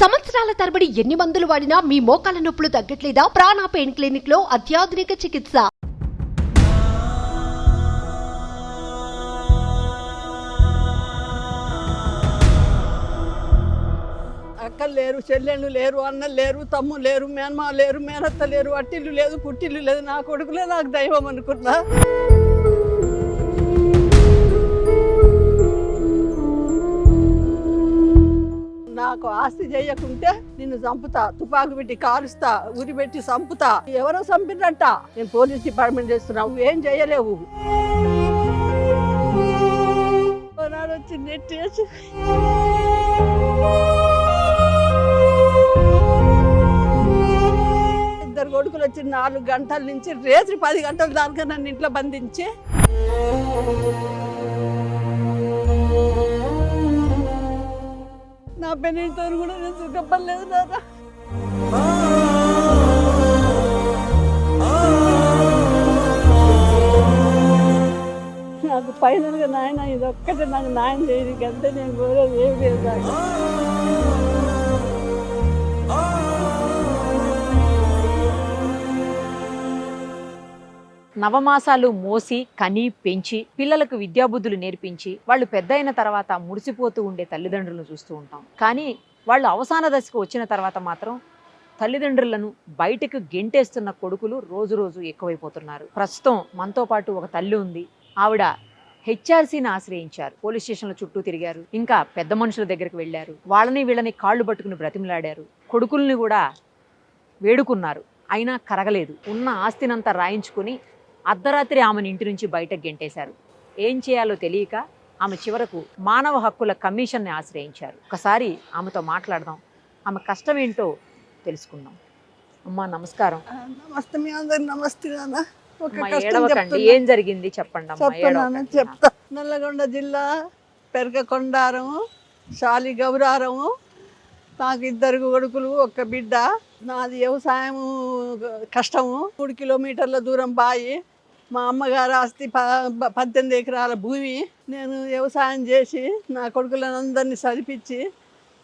సంవత్సరాల తరబడి ఎన్ని మందులు వాడినా మీ మోకాల నొప్పులు తగ్గట్లేదా? ప్రాణ పెయిన్ క్లినిక్లో అత్యాధునిక చికిత్స. అక్కలు లేరు చెల్లెళ్ళు లేరు అన్నలు లేరు తమ్ము లేరు మేనమా లేరు మేనత్త లేరు అట్టిల్లు లేదు పుట్టిల్లు లేదు నా కొడుకులే నాకు దైవం అనుకున్నా. నాకు ఆస్తి చేయకుంటే నిన్ను చంపుతా తుపాకు పెట్టి కాలుస్తా ఉరి పెట్టి చంపుతా. ఎవరో చంపినట్ట నేను పోలీస్ డిపార్ట్మెంట్ చేస్తున్నావు ఏం చేయలేవు. నాడు ఇద్దరు కొడుకులు వచ్చి నాలుగు గంటల నుంచి రేత్రి పది గంటల దాకా నన్ను ఇంట్లో బంధించి నా పెళ్ళితో కూడా నేను సుఖపడలేదు దాదా నాకు ఫైనల్గా నాయన ఇది ఒక్కటే నాకు నాయన చేయడానికి అంతే నేను కోరేది ఏమి లేదు నవమాసాలు మోసి కని పెంచి పిల్లలకు విద్యాబుద్ధులు నేర్పించి వాళ్ళు పెద్ద అయిన తర్వాత మురిసిపోతూ ఉండే తల్లిదండ్రులను చూస్తూ ఉంటాం. కానీ వాళ్ళు అవసాన దశకు వచ్చిన తర్వాత మాత్రం తల్లిదండ్రులను బయటకు గెంటేస్తున్న కొడుకులు రోజు రోజు ఎక్కువైపోతున్నారు. ప్రస్తుతం మనతో పాటు ఒక తల్లి ఉంది. ఆవిడ హెచ్ఆర్సీని ఆశ్రయించారు. పోలీస్ స్టేషన్ల చుట్టూ తిరిగారు. ఇంకా పెద్ద మనుషుల దగ్గరికి వెళ్ళారు. వాళ్ళని వీళ్ళని కాళ్ళు పట్టుకుని బ్రతిమలాడారు. కొడుకుల్ని కూడా వేడుకున్నారు. అయినా కరగలేదు. ఉన్న ఆస్తినంతా రాయించుకుని అర్ధరాత్రి ఆమెను ఇంటి నుంచి బయటకు గెంటేశారు. ఏం చేయాలో తెలియక ఆమె చివరకు మానవ హక్కుల కమిషన్ని ఆశ్రయించారు. ఒకసారి ఆమెతో మాట్లాడదాం. ఆమె కష్టం ఏంటో తెలుసుకుందాం. అమ్మా నమస్కారం. నమస్తే మీ అందరు నమస్తే నాన్న. ఒక కష్టం ఏడవకండి. చెప్తున్నా. ఏం జరిగింది చెప్పండి అమ్మా చెప్తున్నాను ఏడవకండి. చెప్తా. నల్లగొండ జిల్లా పెరగకొండారము శాలి గౌరారము నాకు ఇద్దరు కొడుకులు ఒక్క బిడ్డ. నాది వ్యవసాయము కష్టము. మూడు కిలోమీటర్ల దూరం బాయి. మా అమ్మగారు ఆస్తి ప పద్దెనిమిది ఎకరాల భూమి నేను వ్యవసాయం చేసి నా కొడుకులను అందరినీ చదివించి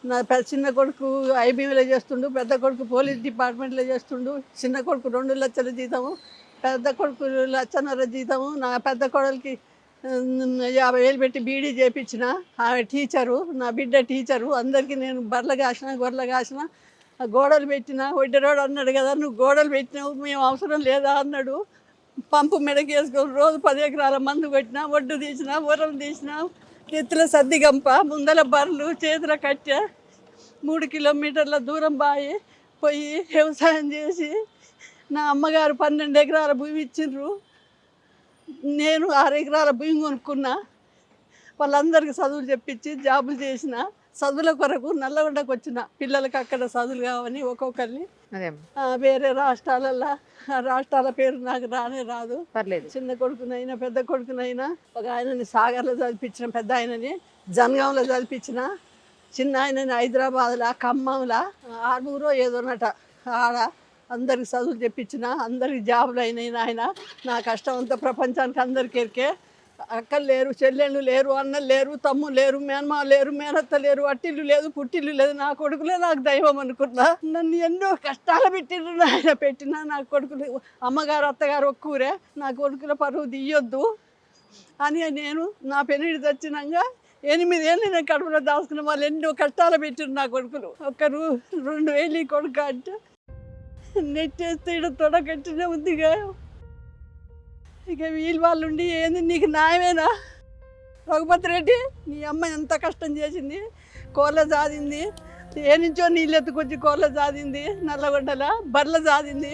నా పెద్ద చిన్న కొడుకు ఐబీలో చేస్తుండు పెద్ద కొడుకు పోలీస్ డిపార్ట్మెంట్లో చేస్తుండు చిన్న కొడుకు రెండు లక్షల జీతము పెద్ద కొడుకు లక్షన్నర జీతము నా పెద్ద కొడలికి యాభై వేలు పెట్టి బీడీ చేయించిన ఆమె టీచరు నా బిడ్డ టీచరు అందరికీ నేను బర్రెలు కాసిన గొర్రెలు కాసిన గోడలు పెట్టిన వడ్డరోడు అన్నాడు కదా నువ్వు గోడలు పెట్టినావు మేము అవసరం లేదా? అన్నాడు. పంపు మెడకేసుకొని రోజు పది ఎకరాల మందు కొట్టిన ఒడ్డు తీసిన ఊరలు తీసిన ఎత్తుల సర్దిగంప ముందల బర్రెలు చేతుల కట్టె మూడు కిలోమీటర్ల దూరం బాయి పోయి వ్యవసాయం చేసి నా అమ్మగారు పన్నెండు ఎకరాల భూమి ఇచ్చిండ్రు. నేను ఆరు ఎకరాల భూమి కొనుక్కున్నా. వాళ్ళందరికీ చదువులు చెప్పించి జాబులు చేసిన. చదువుల కొరకు నల్లగొండకు వచ్చిన పిల్లలకి అక్కడ చదువులు కావని ఒక్కొక్కరిని. వేరే రాష్ట్రాలల్లో ఆ రాష్ట్రాల పేరు నాకు రానే రాదు. పర్లేదు. చిన్న కొడుకునైనా పెద్ద కొడుకునైనా ఒక ఆయనని సాగర్లో చదివించిన పెద్ద ఆయనని జనగాంలో చదివించిన చిన్న ఆయనని హైదరాబాద్లో ఖమ్మంలో ఆరుగురో ఏదోనట ఆడ అందరికి చదువులు చెప్పించిన అందరికి జాబులు అయినాయి ఆయన నా కష్టం అంతా ప్రపంచానికి అందరికి ఎరికే అక్కలు లేరు చెల్లెళ్ళు లేరు అన్నలు లేరు తమ్ము లేరు మేనమా లేరు మేనత్త లేరు అట్టిల్లు లేదు పుట్టిల్లు లేదు నా కొడుకులే నాకు దైవం అనుకున్నా. నన్ను ఎన్నో కష్టాలు పెట్టిండ్రు ఆయన పెట్టినా నా కొడుకులు అమ్మగారు అత్తగారు ఒక్కూరే నా కొడుకుల పరువు తీయొద్దు అని నేను నా పెళ్ళిడి తెచ్చినాక ఎనిమిది ఏళ్ళు నేను కడుపులో దాచుకున్న వాళ్ళు ఎన్నో కష్టాలు పెట్టిండ్రు నా కొడుకులు. ఒకరు రెండు వేలు కొడుకు అంటే నెట్టేస్తే ఇక్కడ తొడగట్టినే ఉందిగా. ఇక వీళ్ళు వాళ్ళు ఉండి ఏంది? నీకు న్యాయమేనా? రఘుపతి రెడ్డి నీ అమ్మ ఎంత కష్టం చేసింది కోళ్ళ జాదింది ఏ నుంచో నీళ్ళు ఎత్తుకొచ్చి కోళ్ళ జాదింది నల్లగొండల బర్రెల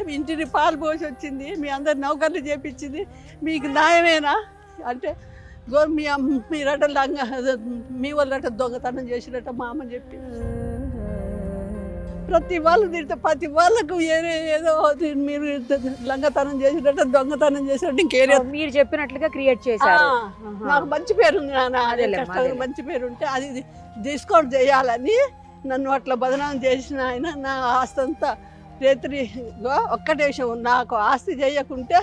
మీ ఇంటిని పాలు పోసి వచ్చింది మీ అందరి నౌకర్లు చేపించింది మీకు న్యాయమేనా? అంటే గో మీ అమ్మ మీరట లంగ మీ వాళ్ళట దొంగతనం చేసినట్ట మా అమ్మ చెప్పి. ప్రతి వాళ్ళు తింటే ప్రతి వాళ్ళకు ఏదో మీరు లంగతనం చేసినట్టు దొంగతనం చేసినట్టు ఇంకేరే మీరు చెప్పినట్లుగా క్రియేట్ చేశారు. నాకు మంచి పేరు. మంచి పేరు ఉంటే అది డిస్కౌంట్ చేయాలని నన్ను అట్లా బదనాం చేసిన ఆయన నా ఆస్తి అంతా రేత్రిగా ఒక్కటే విషయం నాకు ఆస్తి చేయకుంటే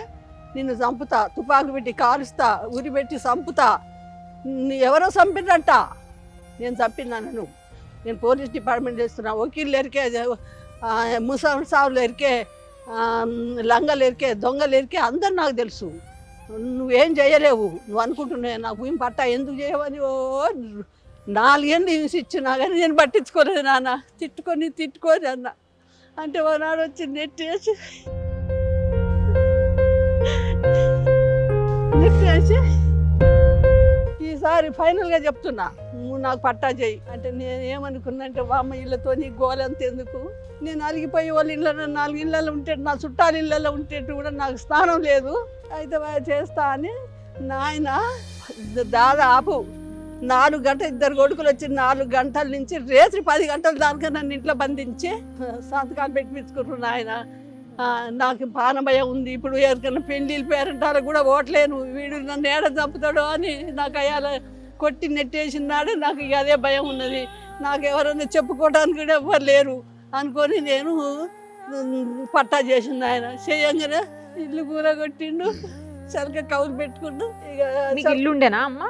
నిన్ను చంపుతా తుపాకు పెట్టి కాలుస్తా ఉరి పెట్టి చంపుతా. ఎవరో చంపినట్ట నేను చంపినాను. నువ్వు నేను పోలీస్ డిపార్ట్మెంట్ చేస్తున్నా. వకీళ్ళు ఎరికే ఆ, సావులు ఎరికే లంగలు ఎరికే దొంగలు ఎరికే అందరు నాకు తెలుసు. నువ్వేం చేయలేవు. నువ్వు అనుకుంటున్నావు నాకు భూమి పట్టా ఎందుకు చేయవని ఓ నాలుగేళ్ళు హింస కానీ నేను పట్టించుకోలేదు నాన్న. తిట్టుకొని తిట్టుకొని అన్న. అంటే ఒకనాడు వచ్చి నెట్టేసి నెట్టేసి ఒక్కసారి ఫైనల్గా చెప్తున్నా. నువ్వు నాకు పట్టా చేయి అంటే నేను ఏమనుకున్నా అంటే వామ్మ ఇళ్ళతో నీ గోలంత ఎందుకు? నేను అలిగిపోయి వాళ్ళ ఇళ్ళలో నాలుగు ఇళ్ళలో ఉంటే నా చుట్టాల ఇళ్ళలో ఉంటే కూడా నాకు స్నానం లేదు. అయితే చేస్తా అని నాయన దాదాపు నాలుగు గంటలు ఇద్దరు కొడుకులు వచ్చి నాలుగు గంటల నుంచి రేత్రి పది గంటల దానికన్నా నన్ను ఇంట్లో బంధించి సంతకాలు పెట్టించుకున్నారు నాయన. నాకు పానభయం ఉంది. ఇప్పుడు ఎవరికైనా పెళ్ళిళ్ళు పేరంటారు కూడా ఓట్లేను. వీడు నన్ను ఏడ చంపుతాడో అని నాకు అయ్యాల కొట్టి నెట్టేసినాడు నాకు ఇక అదే భయం ఉన్నది. నాకు ఎవరైనా చెప్పుకోవడానికి కూడా ఎవ్వరు లేరు. అనుకొని నేను పట్టా చేసింది ఆయన. చేయంగానే ఇల్లు కూర కొట్టిండు సరిగ్గా కౌలు పెట్టుకుండు ఇక ఇల్లు ఉండేనా అమ్మ?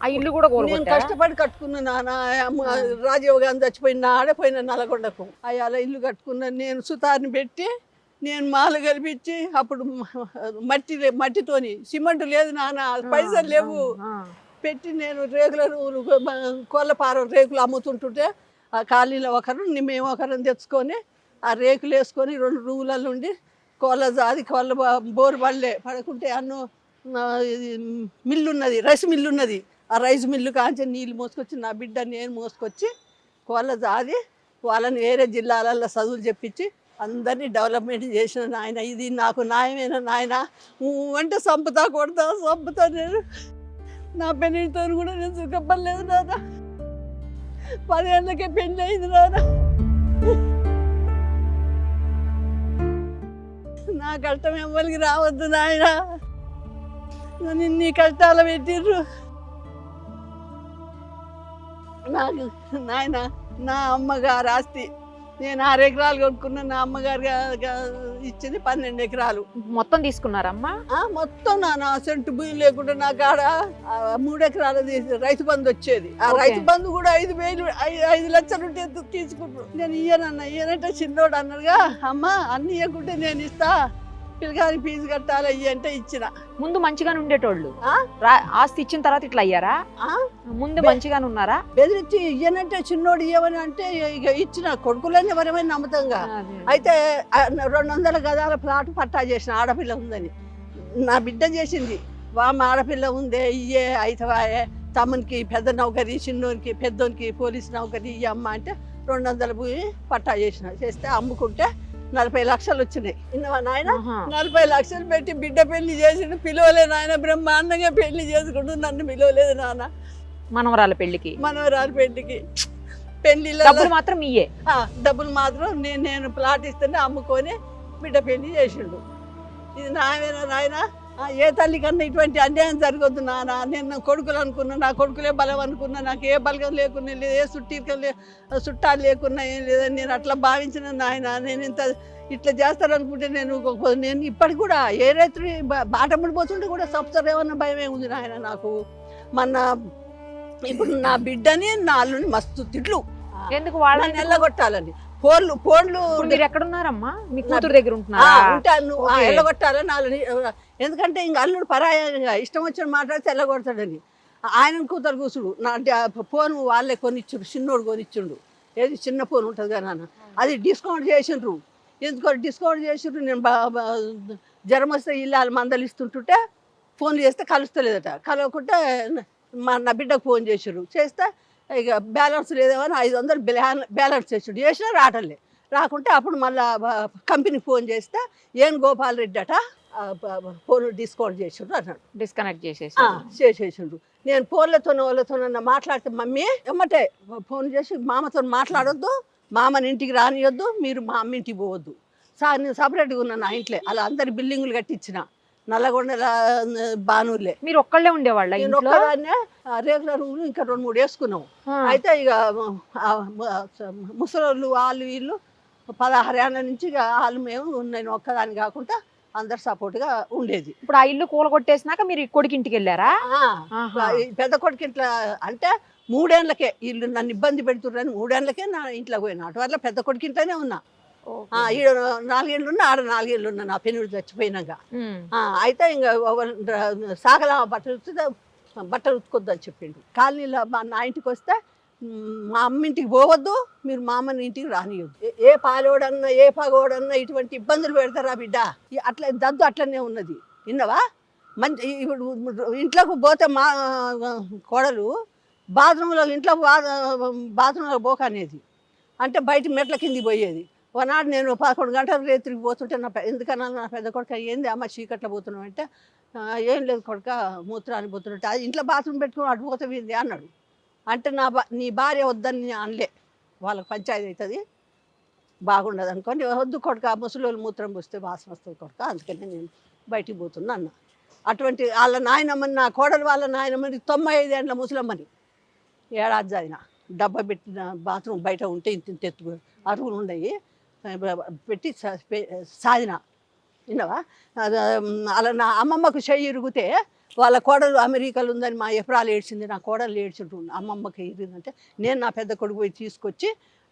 ఆ ఇల్లు కూడా నేను కష్టపడి కట్టుకున్నా నాన్న అమ్మ రాజీవ్ గాంధీ చచ్చిపోయిన ఆడపోయిన నల్గొండకు అయ్యాల ఇల్లు కట్టుకున్నాను నేను సుతార్ని పెట్టి నేను మాల కల్పించి అప్పుడు మట్టి మట్టితోని సిమెంట్ లేదు నాన్న పైసలు లేవు. పెట్టి నేను రేకులను కోళ్ళపార రేకులు అమ్ముతుంటుంటే ఆ ఖాళీలో ఒకరు మేము ఒకరిని తెచ్చుకొని ఆ రేకులు వేసుకొని రెండు రూములలో ఉండి కోళ్ళ జాది కోళ్ళ బోరు పడలే పడకుంటే అన్ను మిల్లు ఉన్నది రైస్ మిల్లు ఉన్నది. ఆ రైస్ మిల్లు కాంచి నీళ్ళు మోసుకొచ్చి నా బిడ్డ నేను మోసుకొచ్చి కోళ్ళ జాది వాళ్ళని వేరే జిల్లాలలో చదువులు చెప్పించి అందరినీ డెవలప్మెంట్ చేసిన నాయన. ఇది నాకు న్యాయమైన నాయన. అంటే సంపుతా కొడతా సంపుతా నేను. నా పెళ్ళితో కూడా నేను సుఖపడలేదు నాన్న. పదేళ్ళకే పెళ్ళి అయింది నాన్న. నా కష్టం ఎవరికి రావద్దు నాయన. నన్ను ఇన్ని కష్టాలు పెట్టిర్రు. నాకు నాయన నా అమ్మగారు ఆస్తి. నేను ఆరు ఎకరాలు కొనుక్కున్న నా అమ్మగారు ఇచ్చింది పన్నెండు ఎకరాలు. మొత్తం తీసుకున్నారమ్మా? మొత్తం నా నా సెంటు భూమి లేకుండా నా కాడ మూడు ఎకరాల రైతు బంధు వచ్చేది. ఆ. రైతు బంధు కూడా ఐదు వేలు ఐదు లక్షలు ఉంటే తు- తీసుకుంటారు నేను ఇయ్యనన్న ఇయ్యనంటే చిన్నోడు అన్నాడుగా అమ్మ అన్ని ఇవ్వకుంటే నేను ఇస్తా పిల్లగాని ఫీజు కట్టాలి ఇయ్యి అంటే ఇచ్చిన. ముందు మంచిగానే ఉండేటోళ్ళు? రా- ఆస్తి ఇచ్చిన తర్వాత ఇట్లా అయ్యారా? ఆ? ముందు మంచిగానే ఉన్నారా? బెదిరించి ఇయ్యనంటే చిన్నోడు ఇయ్యమని అంటే ఇక ఇచ్చిన కొడుకులన్నీ ఎవరేమైనా నమ్ముతాంగా? అయితే ఆ రెండు వందల గదాల ప్లాట్ పట్టా చేసిన ఆడపిల్ల ఉందని. నా బిడ్డ చేసింది. వామ ఆడపిల్ల ఉందే ఇయ్యే అయితవాయే తమ్మునికి పెద్ద నౌకరి చిన్నోనికి పెద్దోనికి పోలీస్ నౌకరి ఇయ్య అమ్మ అంటే రెండు వందల భూమి పట్టా చేసిన చేస్తే అమ్ముకుంటే నలభై లక్షలు వచ్చినాయి. నాయన. నలభై లక్షలు పెట్టి బిడ్డ పెళ్ళి చేసిండు పిలవలే నాయన బ్రహ్మాండంగా పెళ్ళి చేసుకుంటూ నన్ను పిలవలేదు నాన్న మనవరాల పెళ్ళికి మనవరాలు పెళ్ళికి పెళ్ళిలో డబ్బులు మాత్రం ఇయ్యే. డబ్బులు మాత్రం నేను నేను ప్లాట్ ఇస్తేనే అమ్ముకొని బిడ్డ పెళ్ళి చేసిండు. ఇది నాయన నాయన? ఏ తల్లి కన్నా ఇటువంటి అన్యాయం జరగొద్దు నాన్న నేను నా కొడుకులు అనుకున్నా నా కొడుకులే బలం అనుకున్నా నాకు ఏ బలగం లేకున్నా లేదు ఏ చుట్టీకం చుట్టాలు లేకున్నా ఏం లేదని నేను అట్లా భావించిన నాయన. నేను ఇంత ఇట్లా చేస్తారనుకుంటే నేను నేను ఇప్పటికి కూడా ఏ రైతు బాట ముడిపోతుంటే కూడా సప్తారేమన్న భయమే ఉంది నాయన నాకు? మన ఇప్పుడు నా బిడ్డని నా అల్లుని మస్తు తిట్లు. ఎందుకు వాళ్ళ నన్ను ఎల్లగొట్టాలని. ఫోన్లు ఫోన్లు ఇప్పుడు మీరు ఎక్కడున్నారమ్మా? మీ కూతురు దగ్గర ఉంటున్నారా? ఉంటాను. ఎల్లగొట్టాలని వాళ్ళని ఎందుకంటే ఇంక అల్లుడు పరాయంగా ఇష్టం వచ్చిన మాట్లాడితే ఎల్లగొడతాడని. ఆయన కూతురు కూసుడు. నా అంటే ఫోన్ వాళ్ళే కొనిచ్చుడు చిన్నోడు కొనిచ్చిండు. ఏది చిన్న ఫోన్ ఉంటుంది కదా నాన్న. అది డిస్కౌంట్ చేసిండ్రు. ఎందుకో డిస్కౌంట్ చేసిండ్రు నేను జ్వరం వస్తే ఇల్లు మందలు ఇస్తుంటుంటే ఫోన్లు చేస్తే కలుస్తలేదట. కలవకుంటే మా నా బిడ్డకు ఫోన్ చేసిర్రు చేస్తే ఇక బ్యాలెన్స్ లేదేమని ఐదు వందలు బ్యాల- బ్యాలెన్స్ చేసిండు. చేసినా రావట్లే. రాకుంటే అప్పుడు మళ్ళా కంపెనీకి ఫోన్ చేస్తే ఏం గోపాల్ రెడ్డి అట ఫోన్ డిస్కౌంట్ చేసిండు అన్నాడు. డిస్కనెక్ట్ చేసేసి చేసేసిండు. నేను ఫోన్లతో వాళ్ళతో మాట్లాడితే మమ్మీ ఎమ్మటే ఫోన్ చేసి మామతో మాట్లాడొద్దు మామని ఇంటికి రానియొద్దు మీరు మా అమ్మ ఇంటికి పోవద్దు. సార్ నేను సపరేట్గా ఉన్నాను నా ఇంట్లో. అలా అందరి బిల్డింగులు కట్టించిన. నల్లగొండల బానూర్లే మీరు ఒక్కళ్ళే ఉండేవాళ్ళ ఒక్కదాన్నే రెగ్యులర్ రూమ్ ఇంకా రెండు మూడు వేసుకున్నాం ఆ. అయితే ఇక ముసలోళ్ళు వాళ్ళు వీళ్ళు పదహారు ఏళ్ళ నుంచి ఇక వాళ్ళు మేము నేను ఒక్కదాన్ని కాకుండా అందరు సపోర్ట్గా ఉండేది. ఇప్పుడు ఆ ఇల్లు కూల కొట్టేసినాక మీరు ఈ కొడుకు ఇంటికి వెళ్ళారా? పెద్ద కొడుకు ఇట్లా అంటే మూడేళ్ళకే వీళ్ళు నన్ను ఇబ్బంది పెడుతున్నారని మూడేళ్ళకే నా ఇంట్లో పోయినా. అటు వల్ల పెద్ద కొడుకు ఇంట్లోనే ఉన్నా. ఈడ నాలుగేళ్ళు ఉన్నా ఆడ నాలుగేళ్ళు ఉన్నా నా పెనుడు చచ్చిపోయినాక. అయితే ఇంకా సాగల బట్టలు ఉతికితే బట్టలు ఉతుకొద్దని చెప్పిండు. కాలనీలో మా నా ఇంటికి వస్తే మ్, అమ్మ ఇంటికి పోవద్దు మీరు మా అమ్మని ఇంటికి రానియొద్దు. ఏ- పాలోడన్నా ఏ పగోడన్నా ఇటువంటి ఇబ్బందులు పెడతారా బిడ్డ? అట్లా దద్దు అట్లనే ఉన్నది. విన్నవా? మంచి ఇప్పుడు ఇంట్లోకి పోతే మా కోడలు బాత్రూంలో ఇంట్లో బాత్రూంలో పోక అనేది అంటే బయట మెట్ల కింది పోయేది. ఒకనాడు నేను పదకొండు గంటల రేత్రికి పోతుంటే నా ఎందుకన్నా నా పెద్ద కొడుక ఏంది అమ్మ చీకట్లో పోతున్నావు అంటే ఏం లేదు కొడుక మూత్రాన్ని పోతున్నట్టు అది ఇంట్లో బాత్రూమ్ పెట్టుకుని అటు పోతుంది అన్నాడు. అంటే నా బా నీ భార్య వద్దని నేను అనలే వాళ్ళకి పంచాయతీ అవుతుంది బాగుండదు అనుకోండి వద్దు కొడుక ముసలి మూత్రం పోస్తే వాసన వస్తుంది కొడుక అందుకని నేను బయటికి పోతున్నా అన్న. అటువంటి వాళ్ళ నాయనమ్మని నా కోడలు వాళ్ళ నాయనమ్మని తొంభై ఐదు ఏళ్ళ ముసలమ్మని ఏడాది చదివిన డబ్బా పెట్టిన బాత్రూమ్ బయట ఉంటే ఇంత ఇంత ఎత్తు అరుగులు ఉన్నాయి పెట్టి సాధన. విన్నావా? అలా నా అమ్మమ్మకు చెయ్యి ఇరిగితే వాళ్ళ కోడలు అమెరికాలో ఉందని మా ఎఫ్రాలు ఏడ్చింది. నా కోడలు ఏడ్చుంటుంది. అమ్మమ్మకి ఇరిగిందంటే నేను నా పెద్ద కొడుకు పోయి తీసుకొచ్చి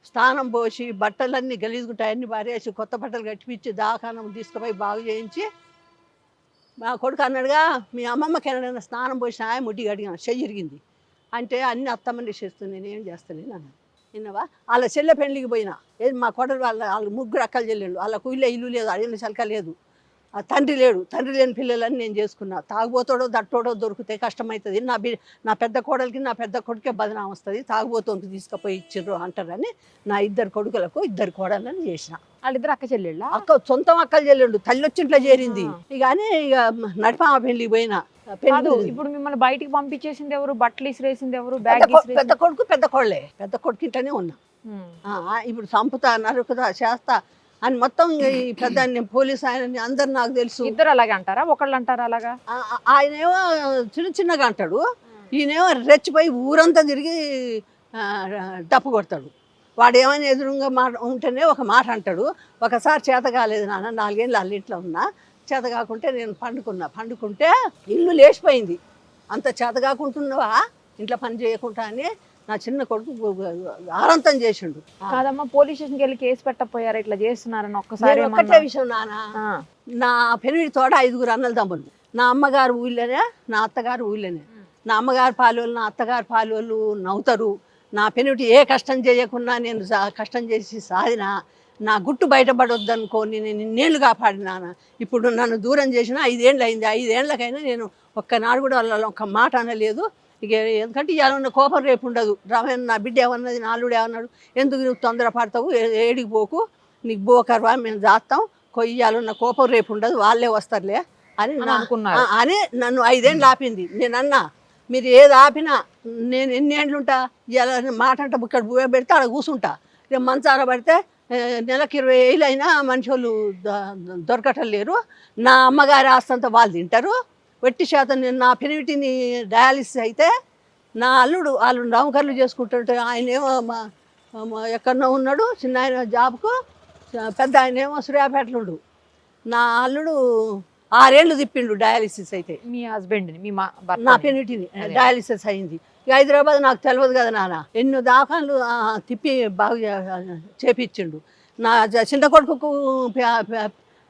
స్నానం పోసి బట్టలన్నీ గలీజుకుంటాయి అన్ని పారేసి కొత్త బట్టలు కట్టిపించి దాకానం తీసుకుపోయి బాగు చేయించి మా కొడుకు అన్నాడుగా మీ అమ్మమ్మకి ఏమైనా స్నానం పోసిన ఆయన ముడ్డి అడిగాను చెయ్యి ఇరిగింది. అంటే అన్ని అత్తమ్మని చేస్తుంది. నేనేం చేస్తాను అన్నాను విన్నావా? వాళ్ళ చెల్లె పెళ్ళికి పోయినా. ఏది మా కొడలు వాళ్ళ వాళ్ళు ముగ్గురు అక్కలు చెల్లెళ్ళు. వాళ్ళ కుయిలే ఇల్లు లేదు అడిగిన చలక లేదు. ఆ తండ్రి లేడు. తండ్రి లేని పిల్లలని నేను చేసుకున్నా. తాగుబోతాడో దట్టోడో దొరికితే కష్టమవుతుంది నా బి నా పెద్ద కోడలికి నా పెద్ద కొడుకే బదనాం వస్తుంది. తాగుబోతోంది తీసుకుపోయి ఇచ్చిర్రు అంటారని నా ఇద్దరు కొడుకులకు ఇద్దరు కోడళ్ళని చేసిన. వాళ్ళిద్దరు అక్క చెల్లెళ్ళ? అక్క సొంతం అక్కలు చెల్లెండు తల్లి వచ్చింట్లో చేరింది. ఇక అని ఇక నడిపామ పెళ్ళికి పోయినా. కాదు. ఇప్పుడు మిమ్మల్ని బయటికి పంపించేసింది ఎవరు? బట్టలు ఇసిరేసింది ఎవరు? పెద్ద బ్యాగ్ పెద్ద కొడుకు పెద్ద కోళ్ళే పెద్ద కొడుకు ఇంట్లోనే ఉన్నా. ఇప్పుడు చంపుతా నరుకుతా చేస్తా అని మొత్తం ఈ పెద్ద పోలీస్ ఆయన అందరు నాకు తెలుసు. ఇద్దరు అలాగే అంటారా? ఒకళ్ళు అంటారా అలాగా? ఆయనేమో చిన్న చిన్నగా అంటాడు. ఈయనేమో రెచ్చిపోయి ఊరంతా తిరిగి డప్పు కొడతాడు. వాడు ఏమైనా ఎదురుగా మాట ఉంటేనే ఒక మాట అంటాడు. ఒకసారి చేత కాలేదు నాన్న నాలుగేళ్ళు ఇంట్లో ఉన్నా. చేత కాకుంటే నేను పండుకున్నా. పండుకుంటే ఇల్లు లేచిపోయింది. అంత చేత కాకుంటున్నావా ఇంట్లో పని చేయకుండా అని నా చిన్న కొడుకు ఆరంతం చేసిండు. కాదమ్మా పోలీస్ స్టేషన్కి వెళ్ళి కేసు పెట్టకపోయారు? ఇట్లా చేస్తున్నారని ఒక్కసారి నేను ఒక్కటే? విషయం నాన్న ఆ. నా పెనిమిడి తోడ ఐదుగురు అన్నలు తమ్ముళ్ళు. నా అమ్మగారు ఊళ్ళోనే నా అత్తగారు ఊళ్ళోనే. నా అమ్మగారు పాలోళ్ళు నా అత్తగారు పాలోళ్ళు నవ్వుతారు. నా పెనిమిటి ఏ కష్టం చేయకుండా నేను కష్టం చేసి సాధిన. నా గుట్టు బయటపడొద్దనుకోని నేను ఇన్నేళ్ళు కాపాడినాను? ఇప్పుడు నన్ను దూరం చేసిన ఐదేళ్ళు అయింది ఐదేళ్ళకైనా నేను ఒక్కనాడు కూడా వాళ్ళ ఒక్క మాట అనలేదు. ఇక ఎందుకంటే ఇవాళ ఉన్న కోపం రేపు ఉండదు. రామయ్య నా బిడ్డ ఏమన్నది? నా అల్లుడు ఏమన్నాడు? ఎందుకు నువ్వు తొందర పడతావు ఏ- ఏడికి పోకు? నీకు బోకర్వా? మేము దాస్తాం. కొయ్యాలున్న కోపం రేపు ఉండదు. వాళ్ళే వస్తారులే అని అని నా- అనుకున్నారు. ఆ, అని నన్ను ఐదేళ్ళు ఆపింది. నేను అన్నా మీరు ఏది ఆపినా నేను ఎన్ని ఏళ్ళు ఉంటా ఇలా మాట అంటే ఇక్కడ పెడితే అక్కడ కూర్చుంటా రేపు మంచార పడితే నెలకు ఇరవై అయినా మనిషి వాళ్ళు దొరకటం లేరు నా అమ్మగారి ఆస్తంతా వాళ్ళు తింటారు. వెట్టి శాతం నేను నా పెనిమిటిని డయాలిసిస్ అయితే నా అల్లుడు వాళ్ళు నౌకర్లు చేసుకుంటుంటే ఆయన ఏమో మా మా ఎక్కడో ఉన్నాడు చిన్న ఆయన జాబ్కు పెద్ద ఆయన ఏమో సూర్యాపేటలో ఉండు నా అల్లుడు ఆరేళ్ళు తిప్పిండు డయాలిసిస్ అయితే. మీ హస్బెండ్ని మీ మా-. నా పెనిటిని. డయాలిసిస్ అయింది. హైదరాబాద్ నాకు తెలియదు కదా నాన్న. ఎన్నో దాఖలు తిప్పి బాగు చేపించిండు. నా చిన్న కొడుకు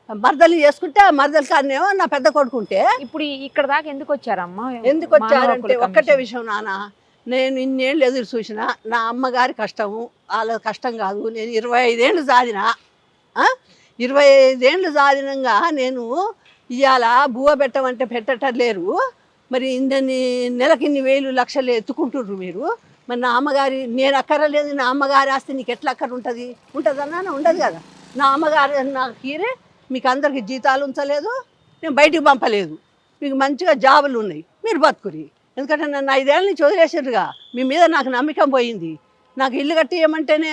మరదలు చేసుకుంటే మరదలు కాడనేమో నా పెద్ద కొడుకు ఉంటే ఇప్పుడు ఇక్కడ దాకా ఎందుకు వచ్చారమ్మా ఎందుకు వచ్చారంటే ఒక్కటే. విషయం నాన్న. నేను ఇన్నేళ్ళు ఎదురు చూసిన నా అమ్మగారి కష్టము వాళ్ళ కష్టం కాదు. నేను ఇరవై ఐదేళ్ళు సాధిన ఆ? ఇరవై ఐదేళ్ళు సాధినంగా నేను ఇవాళ బువ్వ పెట్టమంటే పెట్టటం లేరు. మరి ఇన్ని నెలకి ఇన్ని వేలు లక్షలు ఎత్తుకుంటుర్రు మీరు. మరి నా అమ్మగారి నేను అక్కరలేదు నా అమ్మగారి ఆస్తి నీకు ఎట్లా అక్కర ఉంటుంది? ఉంటుందన్నా ఉండదు కదా. నా అమ్మగారు నాకు హీరే మీకు అందరికి జీతాలు ఉంచలేదు నేను బయటికి పంపలేదు. మీకు మంచిగా జాబులు ఉన్నాయి మీరు బతుకురి. ఎందుకంటే నన్ను ఐదేళ్ళ నుంచి వదిలేసారుగా మీ మీద నాకు నమ్మకం పోయింది. నాకు ఇల్లు కట్టియమంటేనే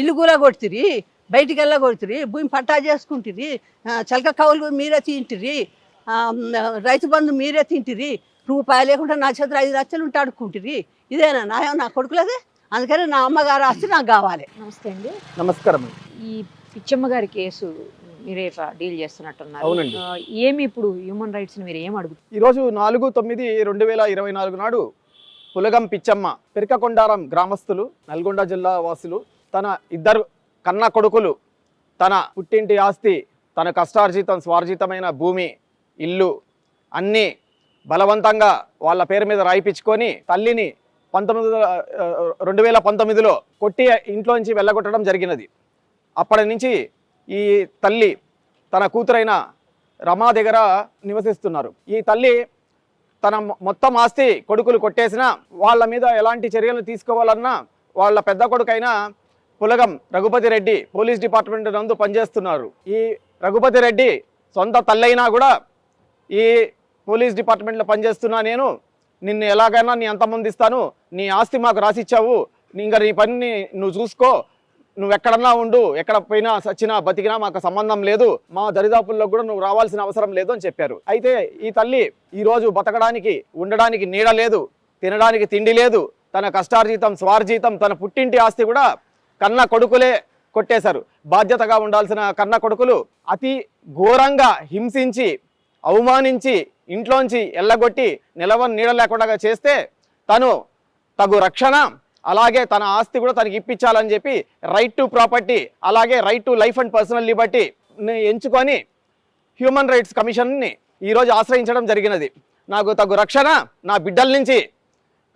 ఇల్లు కూర కొడుతురి బయటికి వెళ్ళగొడుతురి భూమి పట్టా చేసుకుంటురి చలక కవులు మీరే తింటిరి రైతు బంధు మీరే తింటిరి. రూపాయి లేకుండా నా చేతులు ఐదు లక్షలు ఉంటే అడుక్కుంటురి ఇదేనా? నా నా కొడుకులదే? అందుకని నా అమ్మగారు ఆస్తి నాకు కావాలి. నమస్తే అండి. నమస్కారం ఈ పిచ్చమ్మ గారి కేసు మీరే డీల్ చేస్తున్నట్టున్నారు. అవునండి. ఏమి ఇప్పుడు హ్యూమన్ రైట్స్ మీరు ఏం అడుగుతారు ఈరోజు నాలుగు తొమ్మిది రెండు వేల ఇరవై నాలుగు నాడు పులగం పిచ్చమ్మ పెరకకొండారం గ్రామస్తులు నల్గొండ జిల్లా వాసులు తన ఇద్దరు కన్న కొడుకులు తన పుట్టింటి ఆస్తి తన కష్టార్జితం స్వార్జితమైన భూమి ఇల్లు అన్నీ బలవంతంగా వాళ్ళ పేరు మీద రాయిపించుకొని తల్లిని పంతొమ్మిది రెండు వేల పంతొమ్మిదిలో కొట్టి ఇంట్లోంచి వెళ్ళగొట్టడం జరిగినది. అప్పటి నుంచి ఈ తల్లి తన కూతురైన రమా దగ్గర నివసిస్తున్నారు. ఈ తల్లి తన మొత్తం ఆస్తి కొడుకులు కొట్టేసినా వాళ్ళ మీద ఎలాంటి చర్యలు తీసుకోవాలన్నా వాళ్ళ పెద్ద కొడుకైన పులగం రఘుపతి రెడ్డి పోలీస్ డిపార్ట్మెంట్ నందు పనిచేస్తున్నారు. ఈ రఘుపతి రెడ్డి సొంత తల్లైనా కూడా ఈ పోలీస్ డిపార్ట్మెంట్లో పనిచేస్తున్నా నేను నిన్ను ఎలాగైనా నీ అంతమంది ఇస్తాను నీ ఆస్తి మాకు రాసిచ్చావు ఇంకా నీ పనిని నువ్వు చూసుకో నువ్వు ఎక్కడన్నా ఉండు ఎక్కడ పోయినా సచ్చినా బతికినా మాకు సంబంధం లేదు మా దరిదాపుల్లో కూడా నువ్వు రావాల్సిన అవసరం లేదు అని చెప్పారు. అయితే ఈ తల్లి ఈరోజు బతకడానికి ఉండడానికి నీడ లేదు తినడానికి తిండి లేదు తన కష్టార్జితం స్వార్జితం తన పుట్టింటి ఆస్తి కూడా కన్న కొడుకులే కొట్టేశారు. బాధ్యతగా ఉండాల్సిన కన్న కొడుకులు అతి ఘోరంగా హింసించి అవమానించి ఇంట్లోంచి ఎల్లగొట్టి నిలవని నీడ లేకుండా చేస్తే తను తగు రక్షణ అలాగే తన ఆస్తి కూడా తనకి ఇప్పించాలని చెప్పి రైట్ టు ప్రాపర్టీ అలాగే right to life and personal liberty ఎంచుకొని హ్యూమన్ రైట్స్ కమిషన్ని ఈరోజు ఆశ్రయించడం జరిగినది. నాకు తగు రక్షణ నా బిడ్డల నుంచి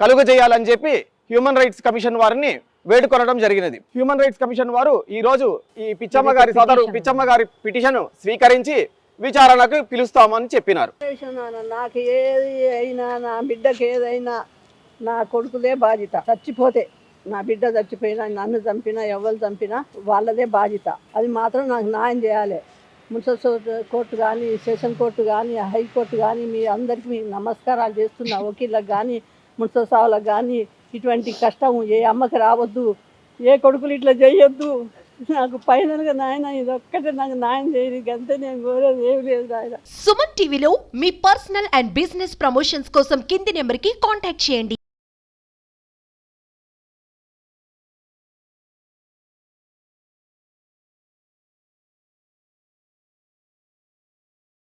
కలుగు చేయాలని చెప్పి హ్యూమన్ రైట్స్ కమిషన్ వారిని వేడుకొనడం జరిగినది. హ్యూమన్ రైట్స్ కమిషన్ వారు ఈ రోజు ఈ పిచ్చమ్మ గారి సోదరు పిచ్చమ్మ గారి పిటిషన్ స్వీకరించి విచారణకు పిలుస్తామని చెప్పినారు. నాకు ఏది అయినా నా బిడ్డకి ఏదైనా నా కొడుకుదే బాధ్యత. చచ్చిపోతే నా బిడ్డ చచ్చిపోయినా నన్ను చంపినా ఎవరు చంపినా వాళ్ళదే బాధ్యత. అది మాత్రం నాకు న్యాయం చేయాలి. మున్సిపల్ కోర్టు కానీ సెషన్ కోర్టు కానీ హైకోర్టు కానీ మీ అందరికీ మీ నమస్కారాలు చేస్తున్న. వకీళ్ళకి కానీ మున్సిపల్ సావులకు కానీ ఇటువంటి కష్టం ఏ అమ్మకి రావద్దు. ఏ కొడుకులు ఇట్లా చేయొద్దు. నాకు ఫైనల్గా నాయన ఇది ఒక్కటే నాకు నాయన చేయడానికి అంతే నేను కోరేది ఏం లేదు నాయన. సుమన్ టీవీలో మీ పర్సనల్ అండ్ బిజినెస్ ప్రమోషన్స్ కోసం కింది నెంబర్కి కాంటాక్ట్ చేయండి.